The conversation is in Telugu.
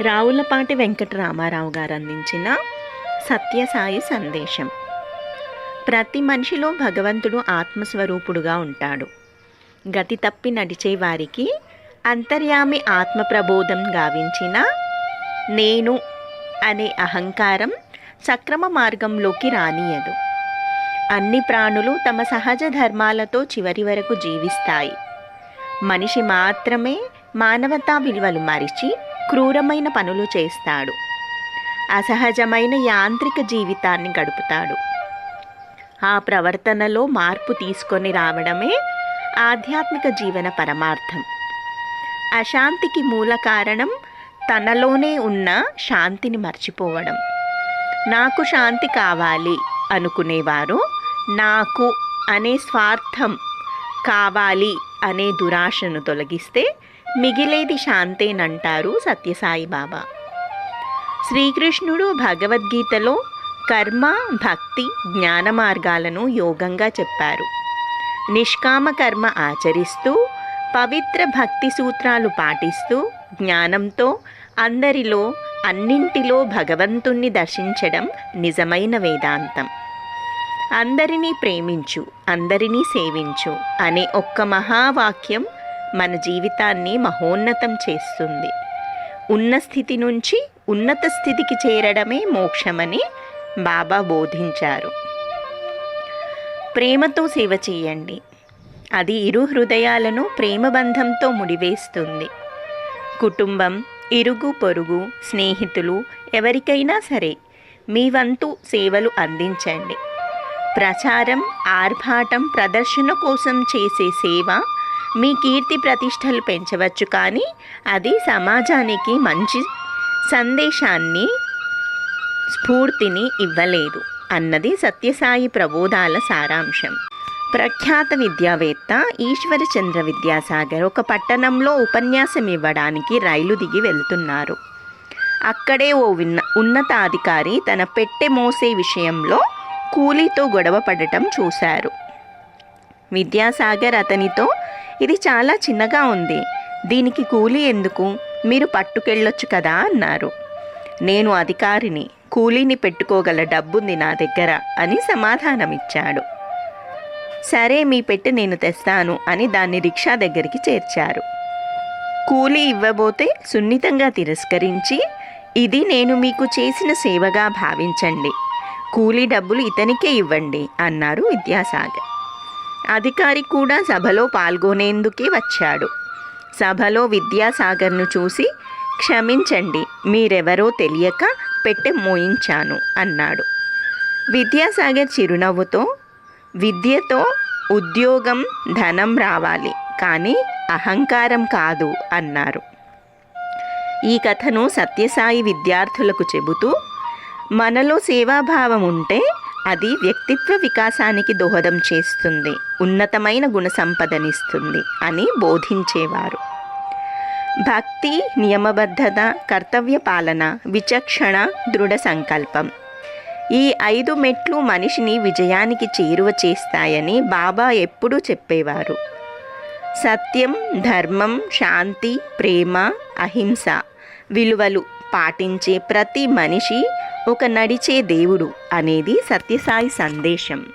రావులపాటి వెంకటరామారావు గారు అందించిన సత్యసాయి సందేశం. ప్రతి మనిషిలో భగవంతుడు ఆత్మస్వరూపుడుగా ఉంటాడు. గతి తప్పి నడిచే వారికి అంతర్యామి ఆత్మ ప్రబోధం గావించిన నేను అనే అహంకారం సక్రమ మార్గంలోకి రానియదు. అన్ని ప్రాణులు తమ సహజ ధర్మాలతో చివరి వరకు జీవిస్తాయి. మనిషి మాత్రమే మానవతా విలువలు మరిచి క్రూరమైన పనులు చేస్తాడు. అసహజమైన యాంత్రిక జీవితాన్ని గడుపుతాడు. ఆ ప్రవర్తనలో మార్పు తీసుకొని రావడమే ఆధ్యాత్మిక జీవన పరమార్థం. అశాంతికి మూల కారణం తనలోనే ఉన్న శాంతిని మర్చిపోవడం. నాకు శాంతి కావాలి అనుకునేవారు నాకు అనే స్వార్థం కావాలి అనే దురాశను తొలగిస్తే మిగిలేది శాంతేనంటారు సత్యసాయి బాబా. శ్రీకృష్ణుడు భగవద్గీతలో కర్మ భక్తి జ్ఞాన మార్గాలను యోగంగా చెప్పారు. నిష్కామ కర్మ ఆచరిస్తూ పవిత్ర భక్తి సూత్రాలు పాటిస్తూ జ్ఞానంతో అందరిలో అన్నింటిలో భగవంతుణ్ణి దర్శించడం నిజమైన వేదాంతం. అందరినీ ప్రేమించు అందరినీ సేవించు అనే ఒక్క మహావాక్యం మన జీవితాన్ని మహోన్నతం చేస్తుంది. ఉన్న స్థితి నుంచి ఉన్నత స్థితికి చేరడమే మోక్షమని బాబా బోధించారు. ప్రేమతో సేవ చేయండి. అది ఇరు హృదయాలను ప్రేమబంధంతో ముడివేస్తుంది. కుటుంబం ఇరుగు పొరుగు స్నేహితులు ఎవరికైనా సరే మీ వంతు సేవలు అందించండి. ప్రచారం ఆర్భాటం ప్రదర్శన కోసం చేసే సేవ మీ కీర్తి ప్రతిష్టలు పెంచవచ్చు కానీ అది సమాజానికి మంచి సందేశాన్ని స్ఫూర్తిని ఇవ్వలేదు అన్నది సత్యసాయి ప్రబోధాల సారాంశం. ప్రఖ్యాత విద్యావేత్త ఈశ్వరచంద్ర విద్యాసాగర్ ఒక పట్టణంలో ఉపన్యాసం ఇవ్వడానికి రైలు దిగి వెళ్తున్నారు. అక్కడే ఓ విన్న ఉన్నతాధికారి తన పెట్టె మోసే విషయంలో కూలీతో గొడవ పడటం చూశారు. విద్యాసాగర్ అతనితో ఇది చాలా చిన్నగా ఉంది. దీనికి కూలీ ఎందుకు? మీరు పట్టుకెళ్ళొచ్చు కదా అన్నారు. నేను అధికారిని. కూలీని పెట్టుకోగల డబ్బుంది నా దగ్గర అని సమాధానమిచ్చాడు. సరే మీ పెట్టి నేను తెస్తాను అని దాన్ని రిక్షా దగ్గరికి చేర్చారు. కూలీ ఇవ్వబోతే సున్నితంగా తిరస్కరించి ఇది నేను మీకు చేసిన సేవగా భావించండి. కూలీ డబ్బులు ఇతనికే ఇవ్వండి అన్నారు విద్యాసాగర్. అధికారి కూడా సభలో పాల్గొనేందుకే వచ్చాడు. సభలో విద్యాసాగర్ను చూసి క్షమించండి మీరెవరో తెలియక పెట్టె మోయించాను అన్నాడు. విద్యాసాగర్ చిరునవ్వుతో విద్యతో ఉద్యోగం ధనం రావాలి కానీ అహంకారం కాదు అన్నారు. ఈ కథను సత్యసాయి విద్యార్థులకు చెబుతూ మనలో సేవాభావం ఉంటే అది వ్యక్తిత్వ వికాసానికి దోహదం చేస్తుంది ఉన్నతమైన గుణ సంపదనిస్తుంది అని బోధించేవారు. భక్తి నియమబద్ధత కర్తవ్య పాలన విచక్షణ దృఢ సంకల్పం. ఈ ఐదు మెట్లు మనిషిని విజయానికి చేరువ చేస్తాయని బాబా ఎప్పుడూ చెప్పేవారు. సత్యం ధర్మం శాంతి ప్రేమ అహింస విలువలు పాటించే ప్రతి మనిషి ఒక నడిచే దేవుడు అనేది సత్యసాయి సందేశం.